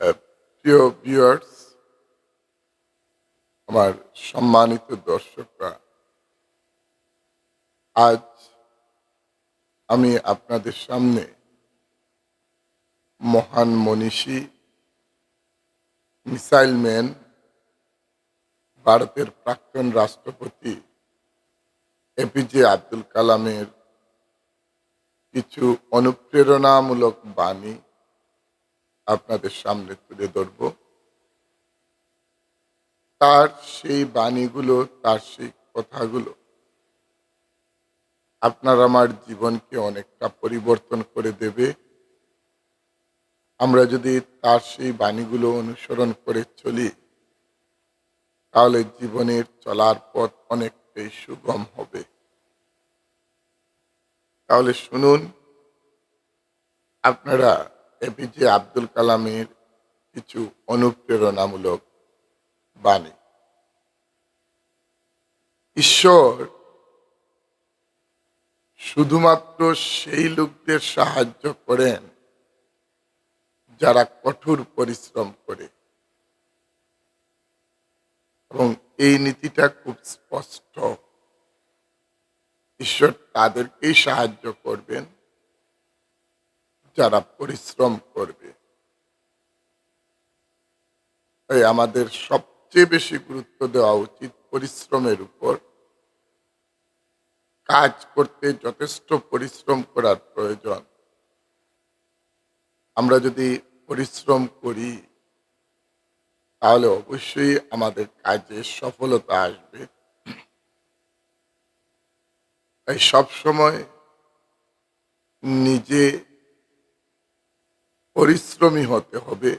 প্রিয় ভিউয়ার্স আমার সম্মানিত দর্শকরা, আজ আমি আপনাদের সামনে মহান মনীষী, মিসাইল ম্যান, ভারতের প্রাক্তন রাষ্ট্রপতি এপিজে আব্দুল কালামের কিছু অনুপ্রেরণামূলক বাণী আপনাদের সামনে তুলে ধরব। তার সেই বাণীগুলো, তার সেই কথাগুলো আপনার আমার জীবনকে অনেকটা পরিবর্তন করে দেবে। আমরা যদি তার সেই বাণীগুলো অনুসরণ করে চলি, তাহলে জীবনের চলার পথ অনেকটাই সুগম হবে। তাহলে শুনুন, আপনারা এপিজে আব্দুল কালামের কিছু অনুপ্রেরণামূলক বাণী। ঈশ্বর শুধুমাত্র সেই লোকদের সাহায্য করেন যারা কঠোর পরিশ্রম করে। এবং এই নীতিটা খুব স্পষ্ট। ঈশ্বর তাদেরকেই সাহায্য করবেন। যারা পরিশ্রম করবে। তাই আমাদের সবচেয়ে বেশি গুরুত্ব দেওয়া উচিত পরিশ্রমের উপর। কাজ করতে যথেষ্ট পরিশ্রম করার প্রয়োজন। আমরা যদি পরিশ্রম করি, তাহলে অবশ্যই আমাদের কাজে সফলতা আসবে। তাই সবসময় নিজে পরিশ্রমী হতে হবে।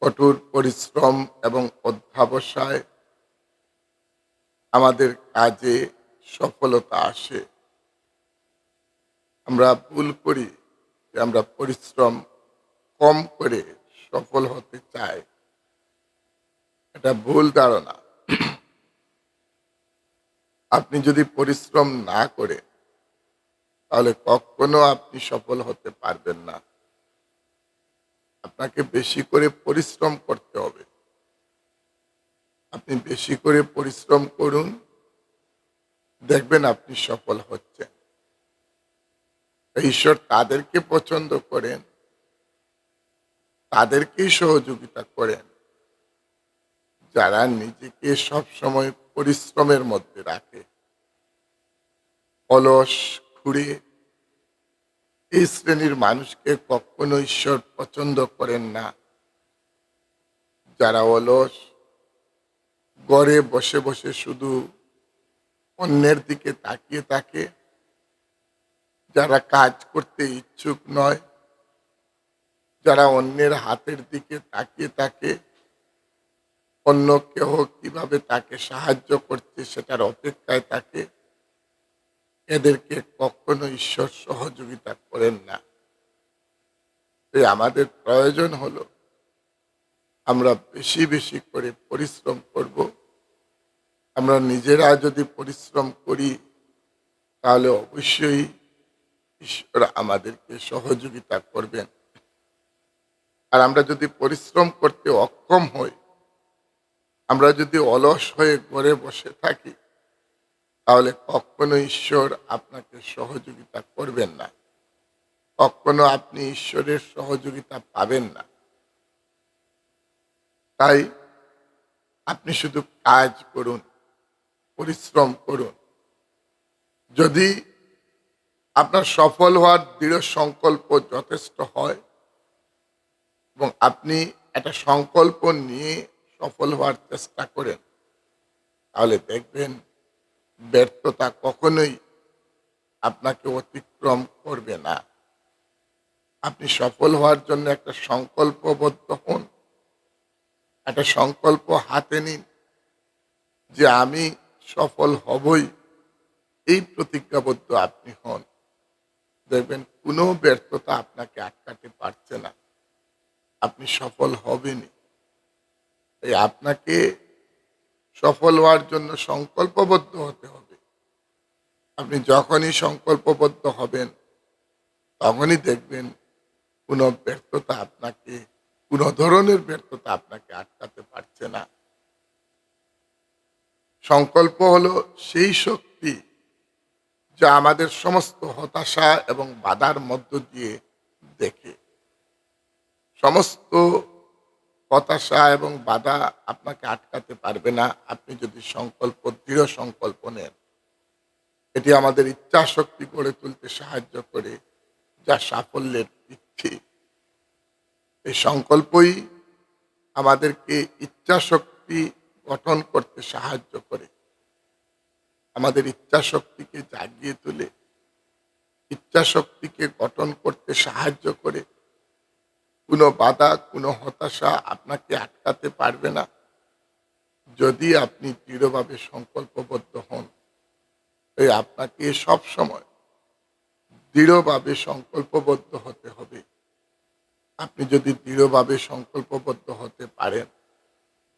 কঠোর পরিশ্রম এবং অধ্যাবসায় আমাদের কাজে সফলতা আসে। আমরা ভুল করি যে আমরা পরিশ্রম কম করে সফল হতে চাই। এটা ভুল ধারণা। আপনি যদি পরিশ্রম না করে তাহলে কখনো আপনি সফল হতে পারবেন না। আপনাকে বেশি করে পরিশ্রম করতে হবে। আপনি বেশি করে পরিশ্রম করুন। দেখবেন আপনি সফল হচ্ছেন। ঈশ্বর তাদেরকে পছন্দ করেন। তাদেরকেই সহযোগিতা করেন। যারা নিজেকে সব সময় পরিশ্রমের মধ্যে রাখে। অলস খুঁড়ে এই শ্রেণির মানুষকে কখনো ঈশ্বর পছন্দ করেন না। যারা অলস গড়ে বসে বসে শুধু অন্যের দিকে তাকিয়ে থাকে, যারা কাজ করতে ইচ্ছুক নয়, যারা অন্যের হাতের দিকে তাকিয়ে থাকে, অন্য কেহ কীভাবে তাকে সাহায্য করছে সেটার অপেক্ষায় থাকে। এদেরকে কখনো ঈশ্বর সহযোগিতা করেন না। তাই আমাদের প্রয়োজন হলো, আমরা বেশি বেশি করে পরিশ্রম করব। আমরা নিজেরা যদি পরিশ্রম করি, তাহলে অবশ্যই ঈশ্বর আমাদেরকে সহযোগিতা করবেন। আর আমরা যদি পরিশ্রম করতে অক্ষম হই, আমরা যদি অলস হয়ে ঘরে বসে থাকি তাহলে কখনো ঈশ্বর আপনাকে সহযোগিতা করবেন না। কখনো আপনি ঈশ্বরের সহযোগিতা পাবেন না। তাই আপনি শুধু কাজ করুন, পরিশ্রম করুন। যদি আপনার সফল হওয়ার দৃঢ় সংকল্প যথেষ্ট হয় এবং আপনি একটা সংকল্প নিয়ে সফল হওয়ার চেষ্টা করেন, তাহলে দেখবেন ব্যর্থতা কখনোই আপনাকে অতিক্রম করবে না। আপনি সফল হওয়ার জন্য একটা সংকল্পবদ্ধ হন। একটা সংকল্প হাতে নিন যে আমি সফল হবই। এই প্রতিজ্ঞাবদ্ধ আপনি হন। দেখবেন কোনো ব্যর্থতা আপনাকে আটকাতে পারছে না। আপনি সফল হবেনি তাই আপনাকে সফল হওয়ার জন্য সংকল্পবদ্ধ হতে হবে। আপনি যখনই সংকল্পবদ্ধ হবেন, তখনই দেখবেন কোনো ব্যর্থতা আপনাকে কোনো ধরনের ব্যর্থতা আপনাকে আটকাতে পারছে না। সংকল্প হলো সেই শক্তি যা আমাদের সমস্ত হতাশা এবং বাধার মধ্য দিয়ে দেখে। সমস্ত হতাশা এবং বাধা আপনাকে আটকাতে পারবে না। আপনি যদি সংকল্প, দৃঢ় সংকল্প নেন, এটি আমাদের ইচ্ছা শক্তি গড়ে তুলতে সাহায্য করে, যা সাফল্যের ভিত্তি। এই সংকল্পই আমাদেরকে ইচ্ছা শক্তি গঠন করতে সাহায্য করে। আমাদের ইচ্ছা শক্তিকে জাগিয়ে তোলে ইচ্ছা শক্তিকে গঠন করতে সাহায্য করে। কোনো বাধা, কোনো হতাশা আপনাকে আটকাতে পারবে না। যদি আপনি দৃঢ়ভাবে সংকল্পবদ্ধ হন, তাই আপনাকে সব সময় দৃঢ়ভাবে সংকল্পবদ্ধ হতে হবে। আপনি যদি দৃঢ়ভাবে সংকল্পবদ্ধ হতে পারেন,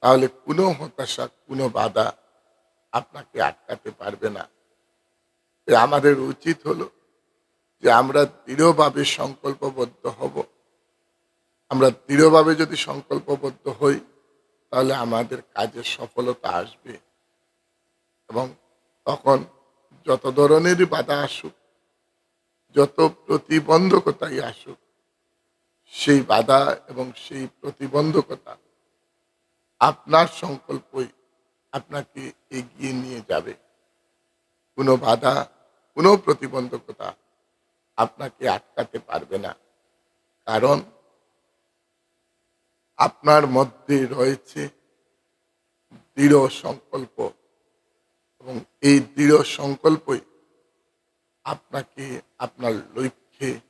তাহলে কোনো হতাশা, কোনো বাধা আপনাকে আটকাতে পারবে না। আমাদের উচিত হলো যে আমরা দৃঢ়ভাবে সংকল্পবদ্ধ হব। আমরা দৃঢ়ভাবে যদি সংকল্পবদ্ধ হই, তাহলে আমাদের কাজের সফলতা আসবে। এবং তখন যত ধরনেরই বাধা আসুক, যত প্রতিবন্ধকতাই আসুক, সেই বাধা এবং সেই প্রতিবন্ধকতা আপনার সংকল্পই আপনাকে এগিয়ে নিয়ে যাবে। কোনো বাধা, কোনো প্রতিবন্ধকতা আপনাকে আটকাতে পারবে না। কারণ আপনার মধ্যে রয়েছে দৃঢ় সংকল্প। এবং এই দৃঢ় সংকল্পই আপনাকে আপনার লক্ষ্যে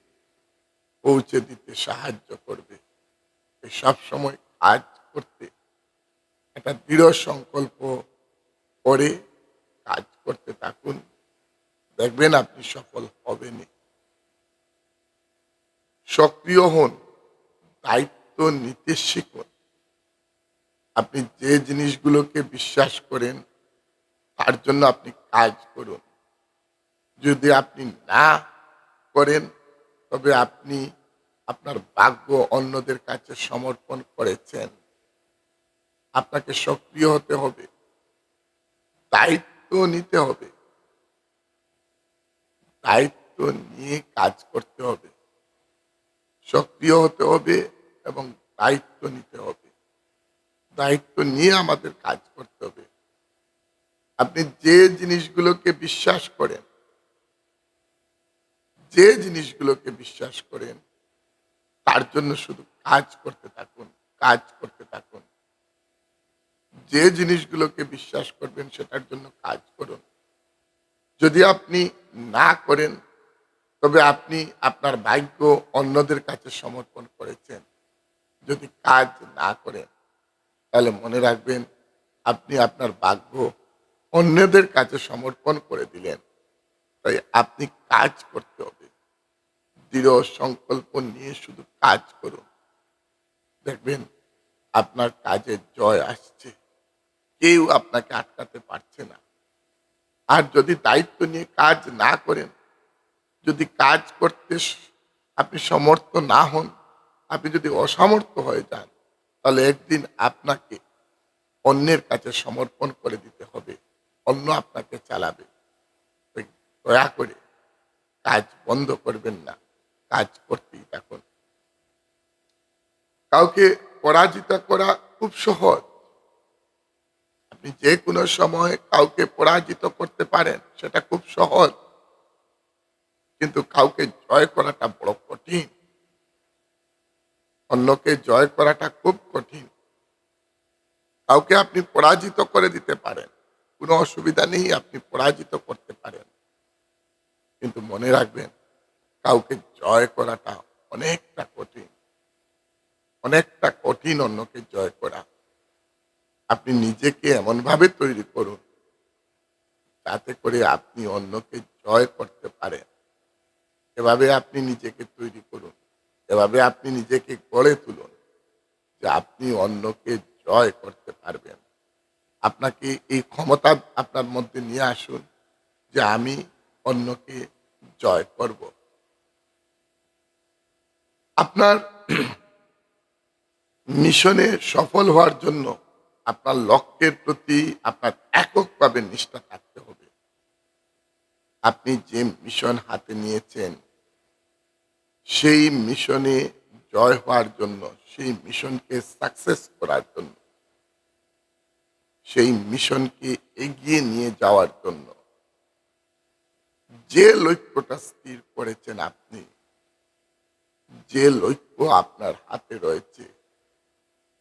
পৌঁছে দিতে সাহায্য করবে। সব সময় কাজ করতে, একটা দৃঢ় সংকল্প করে কাজ করতে থাকুন। দেখবেন আপনি সফল হবেনই। সক্রিয় হন, দায়িত্ব নিতে শিখুন। আপনি যে জিনিসগুলোকে বিশ্বাস করেন, তার জন্য আপনি কাজ করুন। যদি আপনি না করেন, তবে আপনি আপনার ভাগ্য অন্যদের কাছে সমর্পণ করেছেন। আপনাকে সক্রিয় হতে হবে, দায়িত্ব নিতে হবে, দায়িত্ব নিয়ে কাজ করতে হবে। সক্রিয় হতে হবে এবং দায়িত্ব নিতে হবে। দায়িত্ব নিয়ে আমাদের কাজ করতে হবে। আপনি যে জিনিসগুলোকে বিশ্বাস করেন, যে জিনিসগুলোকে বিশ্বাস করেন, তার জন্য শুধু কাজ করতে থাকুন, কাজ করতে থাকুন। যে জিনিসগুলোকে বিশ্বাস করবেন, সেটার জন্য কাজ করুন। যদি আপনি না করেন, তবে আপনি আপনার ভাগ্য অন্যদের কাছে সমর্পণ করেছেন। যদি কাজ না করেন, তাহলে মনে রাখবেন আপনি আপনার ভাগ্য অন্যদের কাছে সমর্পণ করে দিলেন। তাই আপনি কাজ করতে হবে। দৃঢ় সংকল্প নিয়ে শুধু কাজ করুন। দেখবেন আপনার কাজের জয় আসছে। কেউ আপনাকে আটকাতে পারছে না। আর যদি দায়িত্ব নিয়ে কাজ না করেন, যদি কাজ করতে আপনি সমর্থ না হন আপনি যদি অসামর্থ্য হয়ে যান, তাহলে একদিন আপনাকে অন্যের কাছে সমর্পণ করে দিতে হবে। অন্য আপনাকে চালাবে। দয়া করে কাজ বন্ধ করবেন না। কাজ করতেই থাকুন। কাউকে পরাজিত করা খুব সহজ। আপনি যে কোনো সময় কাউকে পরাজিত করতে পারেন, সেটা খুব সহজ। কিন্তু কাউকে জয় করাটা বড় কঠিন। অন্যকে জয় করাটা খুব কঠিন। কাউকে আপনি পরাজিত করে দিতে পারেন। কোনো অসুবিধা নেই, আপনি পরাজিত করতে পারেন। কিন্তু মনে রাখবেন, কাউকে জয় করাটা অনেকটা কঠিন। অনেকটা কঠিন অন্যকে জয় করা। আপনি নিজেকে এমনভাবে তৈরি করুন, যাতে করে আপনি অন্যকে জয় করতে পারেন। এভাবে আপনি নিজেকে তৈরি করুন। এভাবে আপনি নিজেকে গড়ে তুলুন যে আপনি অন্যকে জয় করতে পারবেন। আপনাকে এই ক্ষমতা আপনার মধ্যে নিয়ে আসুন যে আমি অন্যকে জয় করব। আপনার মিশনে সফল হওয়ার জন্য আপনার লক্ষ্যের প্রতি আপনার এককভাবে নিষ্ঠা থাকতে হবে। আপনি যে মিশন হাতে নিয়েছেন সেই মিশনে জয় হওয়ার জন্য, সেই মিশনকে সাকসেস করার জন্য, সেই মিশনকে এগিয়ে নিয়ে যাওয়ার জন্য যে লক্ষ্যটা স্থির করেছেন আপনি, যে লক্ষ্য আপনার হাতে রয়েছে,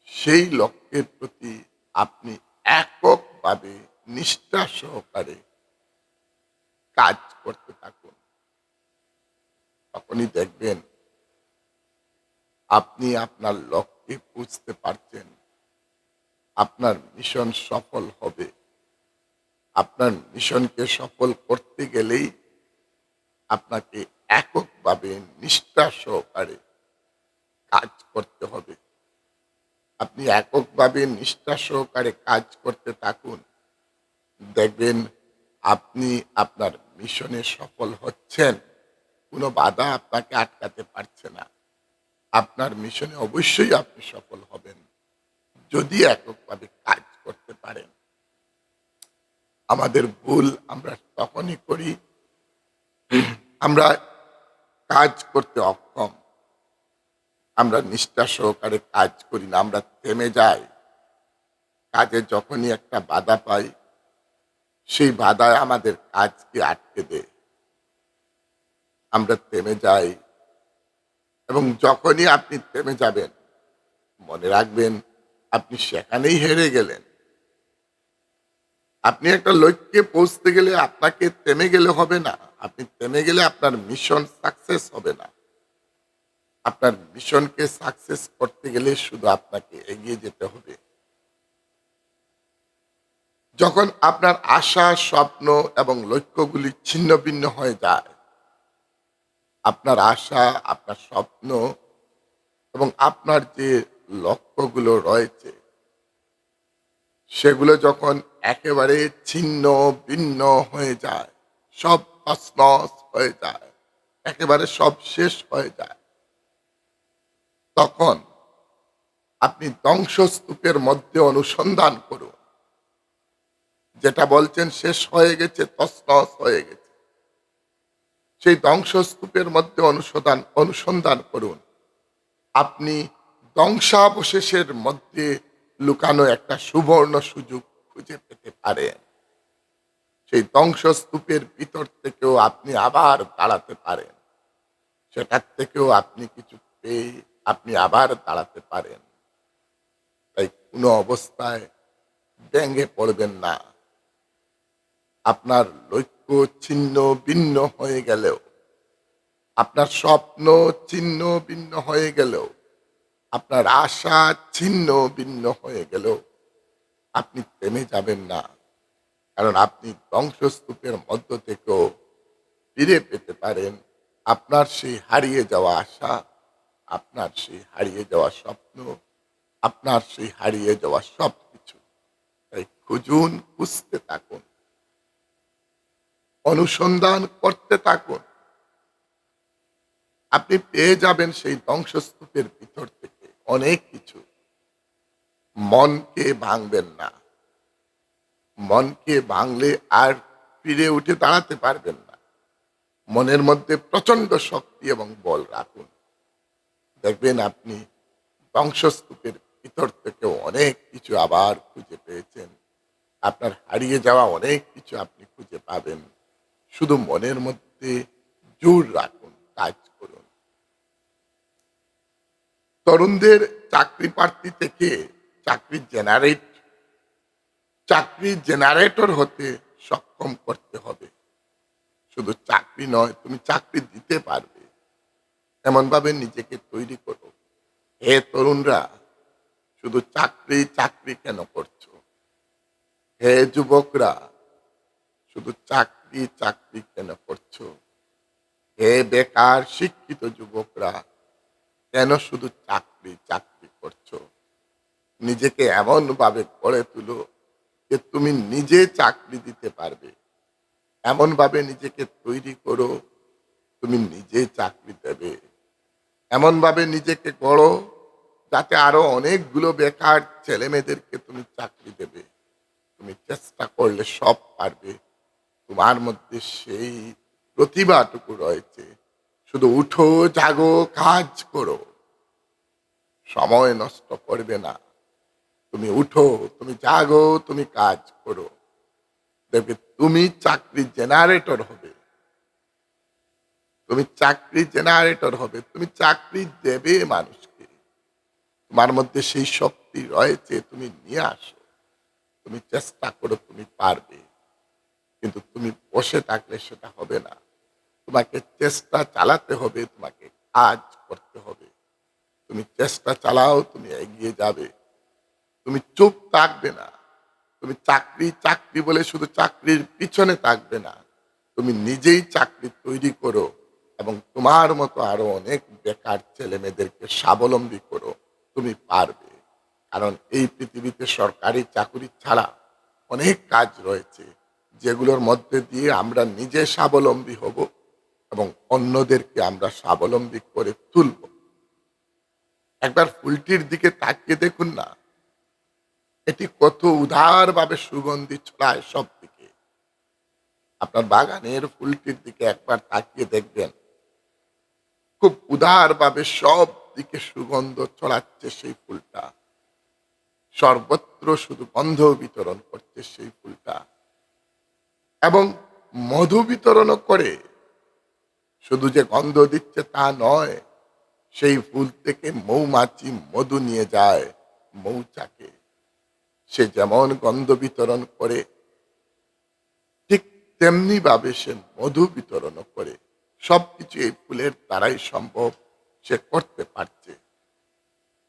সেই লক্ষ্যের প্রতি আপনি এককভাবে নিষ্ঠা সহকারে কাজ করতে থাকুন। তখনই দেখবেন আপনি আপনার লক্ষ্যে পৌঁছতে পারছেন। আপনার মিশন সফল হবে। আপনার মিশনকে সফল করতে গেলেই আপনাকে এককভাবে নিষ্ঠা সহকারে কাজ করতে হবে। আপনি এককভাবে নিষ্ঠা সহকারে কাজ করতে থাকুন। দেখবেন আপনি আপনার মিশনে সফল হচ্ছেন। কোনো বাধা আপনাকে আটকাতে পারছে না। আপনার মিশনে অবশ্যই আপনি সফল হবেন, যদি এককভাবে কাজ করতে পারেন। আমাদের ভুল আমরা তখনই করি, আমরা কাজ করতে অক্ষম। আমরা নিষ্ঠা সহকারে কাজ করি না, আমরা থেমে যাই। কাজে যখনই একটা বাধা পাই, সেই বাধায় আমাদের কাজকে আটকে দেয়। আমরা থেমে যাই। এবং যখনই আপনি থেমে যাবেন, মনে রাখবেন আপনি সেখানেই হেরে গেলেন। আপনি একটা লক্ষ্যে পৌঁছতে গেলে আপনাকে থেমে গেলে হবে না। আপনি থেমে গেলে আপনার মিশন সাকসেস হবে না। আপনার মিশনকে সাকসেস করতে গেলে শুধু আপনাকে এগিয়ে যেতে হবে। যখন আপনার আশা, স্বপ্ন এবং লক্ষ্যগুলি ছিন্ন ভিন্ন হয়ে যায় আপনার আশা, আপনার স্বপ্ন এবং আপনার যে লক্ষ্যগুলো রয়েছে, সেগুলো যখন একেবারে ছিন্ন ভিন্ন হয়ে যায়, সব তসনস হয়ে যায়, একেবারে সব শেষ হয়ে যায়, তখন আপনি ধ্বংসস্তূপের মধ্যে অনুসন্ধান করুন। যেটা বলছেন শেষ হয়ে গেছে তসনস হয়ে গেছে। সেই ধ্বংসস্তূপের মধ্যে অনুসন্ধান অনুসন্ধান করুন। আপনি ধ্বংসাবশেষের মধ্যে লুকানো একটা সুবর্ণ সুযোগ খুঁজে পেতে পারেন। সেই ধ্বংসস্তূপের ভিতর থেকেও আপনি আবার দাঁড়াতে পারেন। সেটার থেকেও আপনি কিছু পেয়ে আপনি আবার দাঁড়াতে পারেন। তাই কোনো অবস্থায় ব্যঙ্গে পড়বেন না। আপনার লক্ষ্য ছিন্ন ভিন্ন হয়ে গেলেও, আপনার স্বপ্ন ছিন্ন ভিন্ন হয়ে গেলেও, আপনার আশা ছিন্ন ভিন্ন হয়ে গেলেও আপনি থেমে যাবেন না। কারণ আপনি ধ্বংসস্তূপের মধ্য থেকেও ফিরে পেতে পারেন। আপনার সেই হারিয়ে যাওয়া আশা, আপনার সেই হারিয়ে যাওয়া স্বপ্ন, আপনার সেই হারিয়ে যাওয়া সব কিছু তাই খুঁজুন, খুঁজতে থাকুন। অনুসন্ধান করতে থাকুন। আপনি পেয়ে যাবেন সেই ধ্বংসস্তূপের ভিতর থেকে অনেক কিছু। মনকে ভাঙবেন না। মনকে ভাঙলে আর ফিরে উঠে দাঁড়াতে পারবেন না। মনের মধ্যে প্রচণ্ড শক্তি এবং বল রাখুন। দেখবেন আপনি ধ্বংসস্তূপের ভিতর থেকে অনেক কিছু আবার খুঁজে পেয়েছেন। আপনার হারিয়ে যাওয়া অনেক কিছু আপনি খুঁজে পাবেন। শুধু মনের মধ্যে জোর রাখুন, কাজ করুন। তরুণদের চাকরি প্রার্থী থেকে চাকরি জেনারেট চাকরি জেনারেটর হতে সক্ষম করতে হবে। শুধু চাকরি নয়, তুমি চাকরি দিতে পারবে। এমন ভাবে নিজেকে তৈরি করো। হে তরুণরা, শুধু চাকরি চাকরি কেন করছ? হে যুবকরা শুধু চাকরি চাকরি কেন করছ? হে বেকার শিক্ষিত যুবকরা, কেন শুধু চাকরি চাকরি করছ? নিজেকে এমন ভাবে গড়ে তুলো যে তুমি নিজে চাকরি দিতে পারবে। এমন ভাবে নিজেকে তৈরি করো, তুমি নিজে চাকরি দেবে। এমনভাবে নিজেকে গড়ো, যাতে আরও অনেকগুলো বেকার ছেলে মেয়েদেরকে তুমি চাকরি দেবে। তুমি চেষ্টা করলে সব পারবে। তোমার মধ্যে সেই প্রতিভাটুকু রয়েছে। শুধু উঠো, জাগো, কাজ করো। সময় নষ্ট করবে না। তুমি উঠো, তুমি জাগো, তুমি কাজ করো। দেখবে তুমি চাকরি জেনারেটর হবে। তুমি চাকরি জেনারেটর হবে। তুমি চাকরি দেবে মানুষকে। তোমার মধ্যে সেই শক্তি রয়েছে, তুমি নিয়ে আসো। তুমি চেষ্টা করো, তুমি পারবে। কিন্তু তুমি বসে থাকলে সেটা হবে না। তোমাকে চেষ্টা চালাতে হবে, তোমাকে কাজ করতে হবে। তুমি চেষ্টা চালাও, তুমি এগিয়ে যাবে। তুমি চুপ থাকবে না। তুমি চাকরি চাকরি বলে শুধু চাকরির পিছনে থাকবে না। তুমি নিজেই চাকরি তৈরি করো এবং তোমার মতো আরও অনেক বেকার ছেলে মেয়েদেরকে স্বাবলম্বী করো। তুমি পারবে। কারণ এই পৃথিবীতে সরকারি চাকরি ছাড়া অনেক কাজ রয়েছে। যেগুলোর মধ্যে দিয়ে আমরা নিজে স্বাবলম্বী হব এবং অন্যদেরকে আমরা স্বাবলম্বী করে তুলব। একবার ফুলটির দিকে তাকিয়ে দেখুন না। এটি কত উদারভাবে সুগন্ধি ছড়ায় সব দিকে আপনার বাগানের ফুলটির দিকে একবার তাকিয়ে দেখবেন। খুব উদারভাবে সব দিকে সুগন্ধ ছড়াচ্ছে সেই ফুলটা। সর্বত্র শুধু গন্ধ বিতরণ করছে সেই ফুলটা। এবং মধু বিতরণও করে, শুধু যে গন্ধ দিচ্ছে তা নয়, সেই ফুল থেকে মৌমাছি মধু নিয়ে যায় মৌচাকে। সে যেমন গন্ধ বিতরণ করে, ঠিক তেমনি ভাবে সে মধু বিতরণ করে। সবকিছু এই ফুলের দ্বারাই সম্ভব সে করতে পারছে।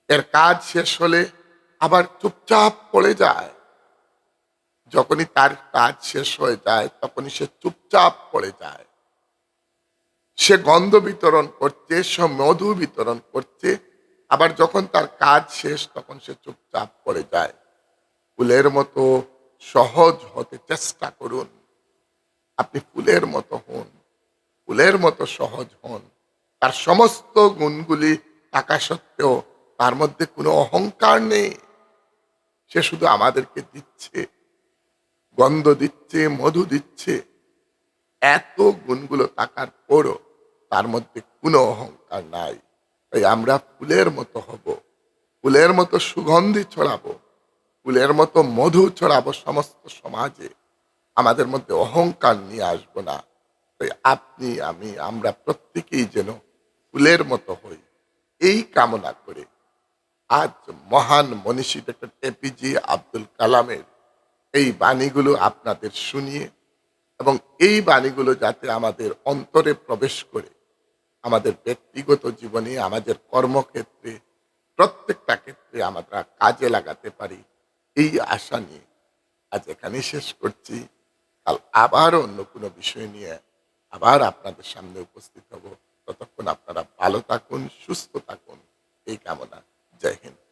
এর কাজ শেষ হলে আবার চুপচাপ পড়ে যায়। যখনই তার কাজ শেষ হয়ে যায়, তখনই সে চুপচাপ পড়ে যায়। সে গন্ধ বিতরণ করছে, সে মধু বিতরণ করছে, আবার যখন তার কাজ শেষ, তখন সে চুপচাপ পড়ে যায়। ফুলের মতো সহজ হতে চেষ্টা করুন। আপনি ফুলের মতো হন, ফুলের মতো সহজ হন। তার সমস্ত গুণগুলি থাকা সত্ত্বেও তার মধ্যে কোনো অহংকার নেই। সে শুধু আমাদেরকে দিচ্ছে। গন্ধ দিচ্ছে, মধু দিচ্ছে। এত গুণগুলো থাকার পরও তার মধ্যে কোনো অহংকার নাই। তাই আমরা ফুলের মতো হব, ফুলের মতো সুগন্ধি ছড়াবো, ফুলের মতো মধু ছড়াবো সমস্ত সমাজে। আমাদের মধ্যে অহংকার নিয়ে আসব না। তাই আপনি, আমি, আমরা প্রত্যেকেই যেন ফুলের মতো হই। এই কামনা করে আজ মহান মনীষী ডক্টর এপিজি আব্দুল কালামের এই বাণীগুলো আপনাদের শুনিয়ে এবং এই বাণীগুলো যাতে আমাদের অন্তরে প্রবেশ করে, আমাদের ব্যক্তিগত জীবনে, আমাদের কর্মক্ষেত্রে, প্রত্যেকটা ক্ষেত্রে আমরা কাজে লাগাতে পারি, এই আশা নিয়ে আজ এখানে শেষ করছি। কাল আবার অন্য কোনো বিষয় নিয়ে আবার আপনাদের সামনে উপস্থিত হব। ততক্ষণ আপনারা ভালো থাকুন, সুস্থ থাকুন। এই কামনা। জয় হিন্দ।